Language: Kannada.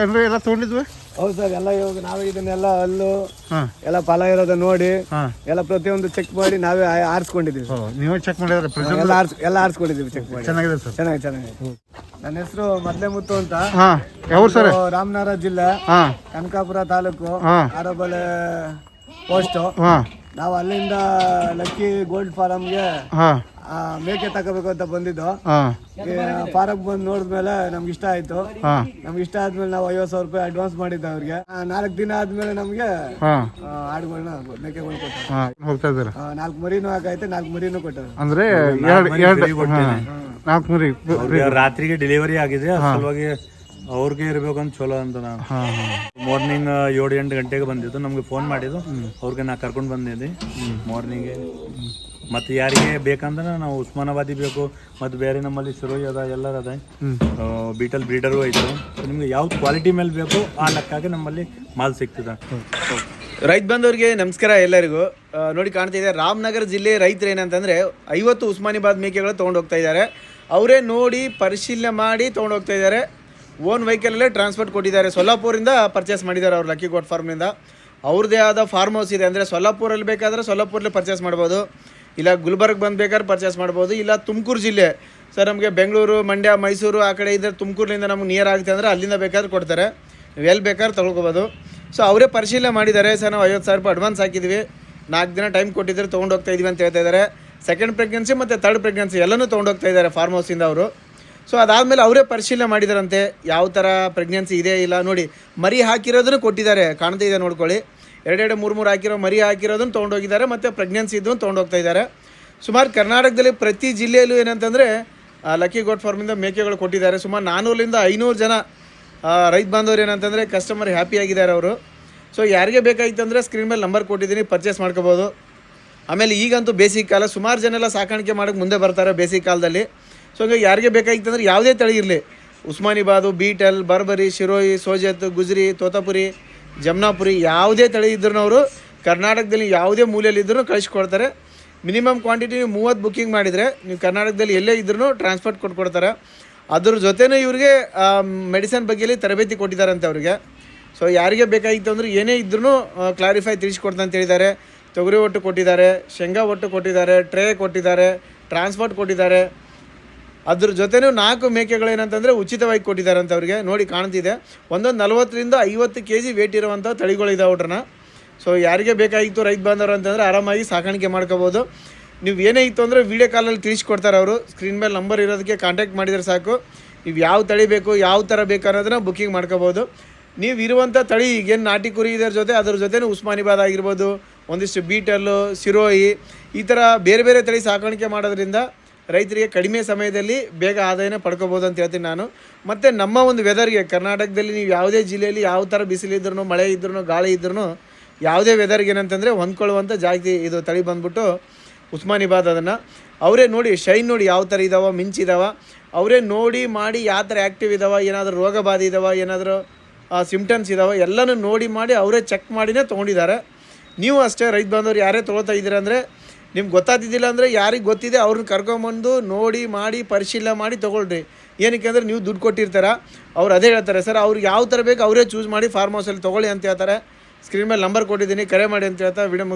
ಅಂದ್ರೆ ಎಲ್ಲ ತೊಗೊಂಡಿದ್ವಿ? ಹೌದು ಸರ್ ಎಲ್ಲ ಇವಾಗ ನಾವೇ ಇದನ್ನೆಲ್ಲ ಅಲ್ಲು ಎಲ್ಲಾ ಎಲ್ಲ ಫಲ ಇರೋದ ನೋಡಿ ಹಾ. ಎಲ್ಲ ಪ್ರತಿಯೊಂದು ಚೆಕ್ ಮಾಡಿ ನಾವೇ ಆ- ಆರಿಸ್ಕೊಂಡಿದ್ದೀವಿ ನೀವು ನೀವೇ ಚೆಕ್ ಮಾಡಿದ್ರೆ ಪ್ರೆಸೆಂಟ್ ಎಲ್ಲ ಆರ್ಸ್ ಎಲ್ಲ ಆರಿಸ್ಕೊಂಡಿದ್ದೀವಿ ಚೆಕ್ ಮಾಡಿ. ಚೆನ್ನಾಗಿದೆ ಸರ್. ಚೆನ್ನಾಗಿ ಚೆನ್ನಾಗಿ ನನ್ನ ಹೆಸರು ಮದ್ಲೆ ಮುತ್ತು ಅಂತ. ಹಾ. ಯಾವ ಸರ್? ಇದು ರಾಮನಗರ ಜಿಲ್ಲೆ ಹಾಂ. ಕನಕಾಪುರ ತಾಲೂಕು ಹಾಂ. ಆರೋಬಳೆ ಪೋಸ್ಟು ಹಾಂ. ನಾವು ಅಲ್ಲಿಂದ ಲಕ್ಕಿ ಗೋಲ್ಡ್ ಫಾರಮ್ಗೆ ಹಾಂ. ಮೇಕೆ ತಗೋಬೇಕು ಅಂತ ಬಂದಿದ್ದು. ಹಾಂ. ಫಾರಮ್ ಬಂದು ನೋಡಿದ್ಮೇಲೆ ನಮ್ಗೆ ಇಷ್ಟ ಆಯ್ತು. ಹಾಂ. ನಮ್ಗೆ ಇಷ್ಟ ಆದ್ಮೇಲೆ ನಾವು ಐವತ್ತು ಸಾವಿರ ರೂಪಾಯಿ ಅಡ್ವಾನ್ಸ್ ಮಾಡಿದ್ದೆ ಅವ್ರಿಗೆ. ನಾಲ್ಕು ದಿನ ಆದ್ಮೇಲೆ ನಮ್ಗೆ ಆಡುಗಳನ್ನ ಮೇಕೆಗಳು ಕೊಟ್ಟರು ನಾಲ್ಕು ಮರಿನೂ ಹಾಕೈತೆ ನಾಲ್ಕು ಮರಿನೂ ಕೊಟ್ಟರು. ಅಂದ್ರೆ ಎರಡು ಎರಡು ಹಾಂ. ನಾಲ್ಕು ಮರಿ ರಾತ್ರಿಗೆ ಡೆಲಿವರಿ ಆಗಿದೆ ಸಲುವಾಗಿ ಅವ್ರಿಗೆ ಇರ್ಬೇಕಂತ ಚಲೋ ಅಂತ ಹಾಂ ಮಾರ್ನಿಂಗ್ ಏಳು ಎಂಟು ಗಂಟೆಗೆ ಬಂದಿದ್ದು. ನಮ್ಗೆ ಫೋನ್ ಮಾಡಿದ್ದು. ಅವ್ರಿಗೆ ನಾ ಕರ್ಕೊಂಡು ಬಂದಿದ್ದೆ. ಮಾರ್ನಿಂಗ್ ಮತ್ತೆ ಯಾರಿಗೆ ಬೇಕಂದ್ರೆ ನಾವು ಉಸ್ಮಾನಾಬಾದಿ ಬೇಕು. ಮತ್ತು ಬೇರೆ ನಮ್ಮಲ್ಲಿ ಸಿರೋಯಿ ಅದ ಎಲ್ಲರ ಅದ. ಬೀಟಲ್ ಬ್ರೀಡರು ಐತೆ ನಿಮ್ಗೆ ಯಾವ ಕ್ವಾಲಿಟಿ ಮೇಲೆ ಬೇಕು ಆ ಲೆಕ್ಕಾಗಿ ನಮ್ಮಲ್ಲಿ ಮಾಲ್ ಸಿಗ್ತದೆ. ರೈತ ಬಂದವ್ರಿಗೆ ನಮಸ್ಕಾರ ಎಲ್ಲರಿಗೂ. ನೋಡಿ ಕಾಣ್ತಿದೆ ರಾಮನಗರ ಜಿಲ್ಲೆ ರೈತರು ಏನಂತಂದರೆ ಐವತ್ತು ಉಸ್ಮಾನಿಬಾದ್ ಮೇಕೆಗಳು ತೊಗೊಂಡು ಹೋಗ್ತಾ ಇದ್ದಾರೆ. ಅವರೇ ನೋಡಿ ಪರಿಶೀಲನೆ ಮಾಡಿ ತೊಗೊಂಡು ಹೋಗ್ತಾ ಇದ್ದಾರೆ. ಓನ್ ವೆಹಿಕಲಲ್ಲೇ ಟ್ರಾನ್ಸ್ಪೋರ್ಟ್ ಕೊಟ್ಟಿದ್ದಾರೆ. ಸೊಲ್ಲಾಪುರಿಂದ ಪರ್ಚೇಸ್ ಮಾಡಿದ್ದಾರೆ ಅವ್ರು ಲಕ್ಕಿ ಗೋಟ್ ಫಾರ್ಮ್ನಿಂದ ಅವ್ರದ್ದೇ ಆದ ಫಾರ್ಮ್ ಹೌಸ್ ಇದೆ. ಅಂದರೆ ಸೊಲ್ಲಾಪುರಲ್ಲಿ ಬೇಕಾದರೆ ಸೊಲ್ಲಾಪುರಲ್ಲೇ ಪರ್ಚೇಸ್ ಮಾಡ್ಬೋದು. ಇಲ್ಲ ಗುಲ್ಬರ್ಗ್ ಬಂದು ಬೇಕಾದ್ರೆ ಪರ್ಚೇಸ್ ಮಾಡ್ಬೋದು. ಇಲ್ಲ ತುಮಕೂರು ಜಿಲ್ಲೆ. ಸರ್, ನಮಗೆ ಬೆಂಗಳೂರು, ಮಂಡ್ಯ, ಮೈಸೂರು ಆ ಕಡೆ ಇದ್ದರೆ ತುಮಕೂರಿನಿಂದ ನಮ್ಗೆ ನಿಯರ್ ಆಗುತ್ತೆ ಅಂದರೆ ಅಲ್ಲಿಂದ ಬೇಕಾದ್ರೆ ಕೊಡ್ತಾರೆ. ನೀವು ಎಲ್ಲಿ ಬೇಕಾದ್ರೆ ತೊಗೊಳ್ಕೋಬೋದು ಸೊ ಅವರೇ ಪರಿಶೀಲನೆ ಮಾಡಿದ್ದಾರೆ. ಸರ್, ನಾವು ಐವತ್ತು ಸಾವಿರ ರೂಪಾಯಿ ಅಡ್ವಾನ್ಸ್ ಹಾಕಿದ್ವಿ ನಾಲ್ಕು ದಿನ ಟೈಮ್ ಕೊಟ್ಟಿದ್ರೆ ತೊಗೊಂಡು ಹೋಗ್ತಾ ಇದೀವಿ ಅಂತ ಹೇಳ್ತಾ ಇದ್ದಾರೆ. ಸೆಕೆಂಡ್ ಪ್ರೆಗ್ನೆನ್ಸಿ ಮತ್ತು ತರ್ಡ್ ಪ್ರೆಗ್ನೆನ್ಸಿ ಎಲ್ಲನೂ ತೊಗೊಂಡು ಹೋಗ್ತಾ ಇದ್ದಾರೆ ಫಾರ್ಮ್ ಹೌಸಿಂದ ಅವರು. ಸೊ ಅದಾದಮೇಲೆ ಅವರೇ ಪರಿಶೀಲನೆ ಮಾಡಿದಾರಂತೆ. ಯಾವ ಥರ ಪ್ರೆಗ್ನೆನ್ಸಿ ಇದೆ ಇಲ್ಲ ನೋಡಿ, ಮರಿ ಹಾಕಿರೋದನ್ನು ಕೊಟ್ಟಿದ್ದಾರೆ. ಕಾಣ್ತಾ ಇದೆ ನೋಡ್ಕೊಳ್ಳಿ. ಎರಡೆರಡು, ಮೂರು ಮೂರು ಹಾಕಿರೋ ಮರಿ ಹಾಕಿರೋದನ್ನು ತೊಗೊಂಡೋಗಿದ್ದಾರೆ ಮತ್ತು ಪ್ರೆಗ್ನೆನ್ಸಿ ಇದ್ದು ತೊಗೊಂಡೋಗ್ತಾ ಇದ್ದಾರೆ. ಸುಮಾರು ಕರ್ನಾಟಕದಲ್ಲಿ ಪ್ರತಿ ಜಿಲ್ಲೆಯಲ್ಲೂ ಏನಂತಂದರೆ ಲಕ್ಕಿ ಗೋಟ್ ಫಾರ್ಮಿಂದ ಮೇಕೆಗಳು ಕೊಟ್ಟಿದ್ದಾರೆ. ಸುಮಾರು ನಾನ್ನೂರರಿಂದ ಐನೂರು ಜನ ರೈತ ಬಾಂಧವರು ಏನಂತಂದರೆ ಕಸ್ಟಮರ್ ಹ್ಯಾಪಿ ಆಗಿದ್ದಾರೆ ಅವರು. ಸೊ ಯಾರಿಗೆ ಬೇಕಾಗಿತ್ತು ಅಂದರೆ ಸ್ಕ್ರೀನ್ ಮೇಲೆ ನಂಬರ್ ಕೊಟ್ಟಿದ್ದೀನಿ ಪರ್ಚೇಸ್ ಮಾಡ್ಕೋಬೋದು. ಆಮೇಲೆ ಈಗಂತೂ ಬೇಸಿಗೆ ಕಾಲ, ಸುಮಾರು ಜನ ಎಲ್ಲ ಸಾಕಾಣಿಕೆ ಮಾಡೋಕ್ಕೆ ಮುಂದೆ ಬರ್ತಾರೆ ಬೇಸಿಗೆ ಕಾಲದಲ್ಲಿ. ಸೊ ಹಂಗಾಗಿ ಯಾರಿಗೆ ಬೇಕಾಗಿತ್ತು ಅಂದರೆ ಯಾವುದೇ ತಳಿ ಇರಲಿ. ಉಸ್ಮಾನಿಬಾದು ಬೀಟಲ್, ಬರ್ಬರಿ, ಶಿರೋಯಿ ಸೋಜತ್ ಗುಜ್ರಿ, ತೋತಾಪುರಿ, ಜಮ್ನಾಪುರಿ ಯಾವುದೇ ತಳಿ ಇದ್ರೂ ಅವರು ಕರ್ನಾಟಕದಲ್ಲಿ ಯಾವುದೇ ಮೂಲೆಯಲ್ಲಿ ಇದ್ರೂ ಕಳಿಸ್ಕೊಡ್ತಾರೆ. ಮಿನಿಮಮ್ ಕ್ವಾಂಟಿಟಿ ನೀವು ಮೂವತ್ತು ಬುಕ್ಕಿಂಗ್ ಮಾಡಿದರೆ ನೀವು ಕರ್ನಾಟಕದಲ್ಲಿ ಎಲ್ಲೇ ಇದ್ರೂ ಟ್ರಾನ್ಸ್ಪೋರ್ಟ್ ಕೊಟ್ಕೊಡ್ತಾರೆ. ಅದ್ರ ಜೊತೆನೇ ಇವ್ರಿಗೆ ಮೆಡಿಸನ್ ಬಗ್ಗೆಯಲ್ಲಿ ತರಬೇತಿ ಕೊಟ್ಟಿದ್ದಾರಂತೆ ಅವರಿಗೆ. ಸೊ ಯಾರಿಗೆ ಬೇಕಾಗಿತ್ತು ಅಂದ್ರೆ ಏನೇ ಇದ್ರೂ ಕ್ಲಾರಿಫೈ ತಿಳಿಸ್ಕೊಡ್ತಾ ಅಂತ ಹೇಳಿದ್ದಾರೆ. ತೊಗರಿ ಒಟ್ಟು ಕೊಟ್ಟಿದ್ದಾರೆ, ಶೇಂಗಾ ಒಟ್ಟು ಕೊಟ್ಟಿದ್ದಾರೆ ಟ್ರೇ ಕೊಟ್ಟಿದ್ದಾರೆ ಟ್ರಾನ್ಸ್ಪೋರ್ಟ್ ಕೊಟ್ಟಿದ್ದಾರೆ. ಅದ್ರ ಜೊತೆನೂ ನಾಲ್ಕು ಮೇಕೆಗಳು ಏನಂತಂದರೆ ಉಚಿತವಾಗಿ ಕೊಟ್ಟಿದ್ದಾರೆ ಅಂತ ಅವ್ರಿಗೆ. ನೋಡಿ ಕಾಣ್ತಿದೆ. ಒಂದೊಂದು ನಲವತ್ತರಿಂದ ಐವತ್ತು ಕೆ ಜಿ ವೇಟ್ ಇರುವಂಥ ತಳಿಗಳಿದಾವೆ ಅವ್ರನ್ನ ಸೊ ಯಾರಿಗೆ ಬೇಕಾಗಿತ್ತು ರೈತ ಬಾಂಧವರು ಅಂತಂದರೆ ಆರಾಮಾಗಿ ಸಾಕಾಣಿಕೆ ಮಾಡ್ಕೋಬೋದು. ನೀವು ಏನೇ ಇತ್ತು ಅಂದರೆ ವೀಡಿಯೋ ಕಾಲಲ್ಲಿ ತಿಳಿಸ್ಕೊಡ್ತಾರೆ ಅವರು. ಸ್ಕ್ರೀನ್ ಮೇಲೆ ನಂಬರ್ ಇರೋದಕ್ಕೆ ಕಾಂಟ್ಯಾಕ್ಟ್ ಮಾಡಿದರೆ ಸಾಕು. ನೀವು ಯಾವ ತಳಿ ಬೇಕು, ಯಾವ ಥರ ಬೇಕು ಅನ್ನೋದನ್ನ ಬುಕ್ಕಿಂಗ್ ಮಾಡ್ಕೋಬೋದು. ನೀವು ಇರುವಂಥ ತಳಿ, ಈಗೇನು ನಾಟಿ ಕುರಿ ಇದರ ಜೊತೆ, ಅದ್ರ ಜೊತೆನೂ ಉಸ್ಮಾನಿಬಾದ್ ಆಗಿರ್ಬೋದು. ಒಂದಿಷ್ಟು ಬೀಟಲ್ಲು, ಸಿರೋಯಿ, ಈ ಥರ ಬೇರೆ ಬೇರೆ ತಳಿ ಸಾಕಾಣಿಕೆ ಮಾಡೋದ್ರಿಂದ ರೈತರಿಗೆ ಕಡಿಮೆ ಸಮಯದಲ್ಲಿ ಬೇಗ ಆದಾಯನ ಪಡ್ಕೋಬೋದು ಅಂತ ಹೇಳ್ತೀನಿ ನಾನು. ಮತ್ತು ನಮ್ಮ ಒಂದು ವೆದರ್ಗೆ ಕರ್ನಾಟಕದಲ್ಲಿ ನೀವು ಯಾವುದೇ ಜಿಲ್ಲೆಯಲ್ಲಿ ಯಾವ ಥರ ಬಿಸಿಲಿದ್ರೂ ಮಳೆ ಇದ್ರೂ ಗಾಳಿ ಇದ್ರೂ ಯಾವುದೇ ವೆದರ್ಗೆ ಏನಂತಂದರೆ ಹೊಂದ್ಕೊಳ್ಳುವಂಥ ಜಾತಿ ಇದು ತಳಿ ಬಂದ್ಬಿಟ್ಟು ಉಸ್ಮಾನಿಬಾದ್ ಅದನ್ನು. ಅವರೇ ನೋಡಿ ಶೈನ್ ನೋಡಿ ಯಾವ ಥರ ಇದ್ದಾವೆ ಮಿಂಚಿದಾವ ಅವರೇ ನೋಡಿ ಮಾಡಿ ಯಾವ ಥರ ಆ್ಯಕ್ಟಿವ್ ಇದ್ದಾವೆ ಏನಾದರೂ ರೋಗ ಬಾಧೆ ಇದ್ದಾವೆ ಏನಾದರೂ ಸಿಮ್ಟಮ್ಸ್ ಇದಾವ, ಎಲ್ಲನೂ ನೋಡಿ ಮಾಡಿ ಅವರೇ ಚೆಕ್ ಮಾಡಿನೇ ತೊಗೊಂಡಿದ್ದಾರೆ. ನೀವು ಅಷ್ಟೇ ರೈತ ಬಾಂಧವ್ರು ಯಾರೇ ತೊಗೊಳ್ತಾ ಇದ್ದೀರ ಅಂದರೆ ನಿಮ್ಗೆ ಗೊತ್ತಾಗ್ತಿದ್ದಿಲ್ಲ ಅಂದರೆ ಯಾರಿಗೆ ಗೊತ್ತಿದೆ ಅವ್ರನ್ನ ಕರ್ಕೊಂಬಂದು ನೋಡಿ ಮಾಡಿ ಪರಿಶೀಲನೆ ಮಾಡಿ ತೊಗೊಳ್ರಿ. ಏನಕ್ಕೆ ಅಂದರೆ ನೀವು ದುಡ್ಡು ಕೊಟ್ಟಿರ್ತಾರ? ಅವ್ರು ಅದೇ ಹೇಳ್ತಾರೆ, ಸರ್, ಅವ್ರಿಗೆ ಯಾವ ಥರ ಬೇಕು ಅವರೇ ಚೂಸ್ ಮಾಡಿ ಫಾರ್ಮ್ ಹೌಸಲ್ಲಿ ತೊಗೊಳ್ಳಿ ಅಂತ ಹೇಳ್ತಾರೆ. ಸ್ಕ್ರೀನ್ ಮೇಲೆ ನಂಬರ್ ಕೊಟ್ಟಿದ್ದೀನಿ, ಕರೆ ಮಾಡಿ ಅಂತ ಹೇಳ್ತಾ ವಿಡಿಯೋ